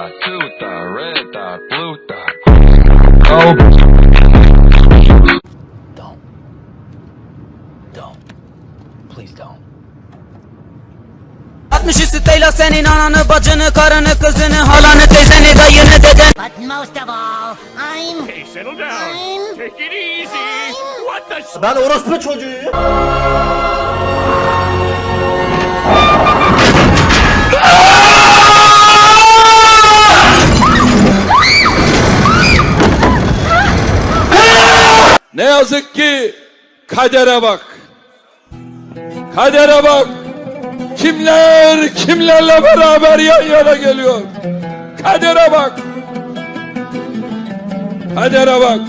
thought, two thought, red thought, blue thought. Don't. Don't. Please don't. 60 siteyle senin ananı, bacını, karını, kızını, halanı, teyzeni, dayını, deden. But most of all, I'm. Hey, settle down. Take it easy. What the? Ben orospu çocuğuyum. Yazık ki kadere bak. Kadere bak. Kimler kimlerle beraber yan yana geliyor. Kadere bak. Kadere bak.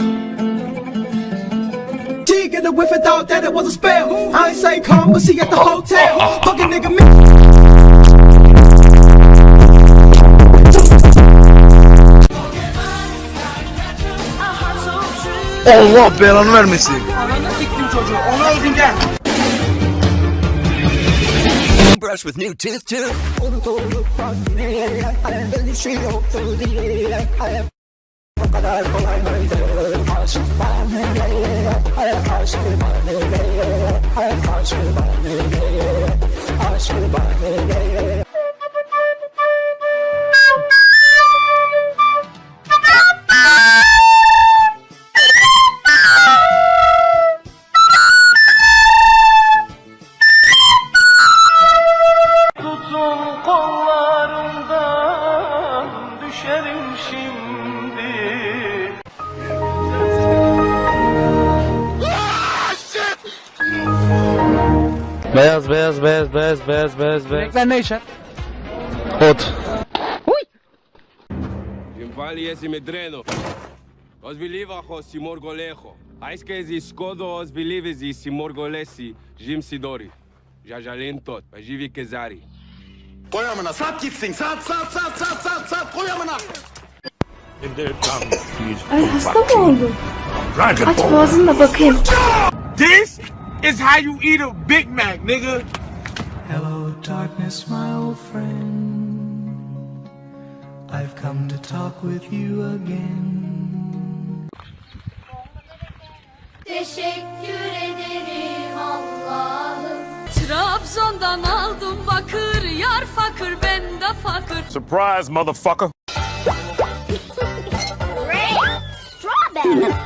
She get a thought that it was a spell. I ain't say come, but she at the hotel. Fucking nigga, me. Allah belanı vermesin. Brush with new tooth too. Tutun düşerim şimdi. Beyaz beyaz beyaz beyaz beyaz beyaz beyaz. Sinekler ne içer? Ot. Πάλι εσύ με τρένο. Os bilivajos si morgolejo. Ais que zis kodo os bilivis si morgolesi jim sidori. Jajalentot, bajivi kezari. Koy amına sat gitsin sat sat sat sat sat sat koy amına. Ay hasta mı oldun? Aç boğazını da bakayım. This is how you eat a Big Mac, nigga. Hello, darkness, my old friend. I've come to talk with you again. Teşekkür ederim fakir ben de fakir. Surprise, motherfucker. Strawberry.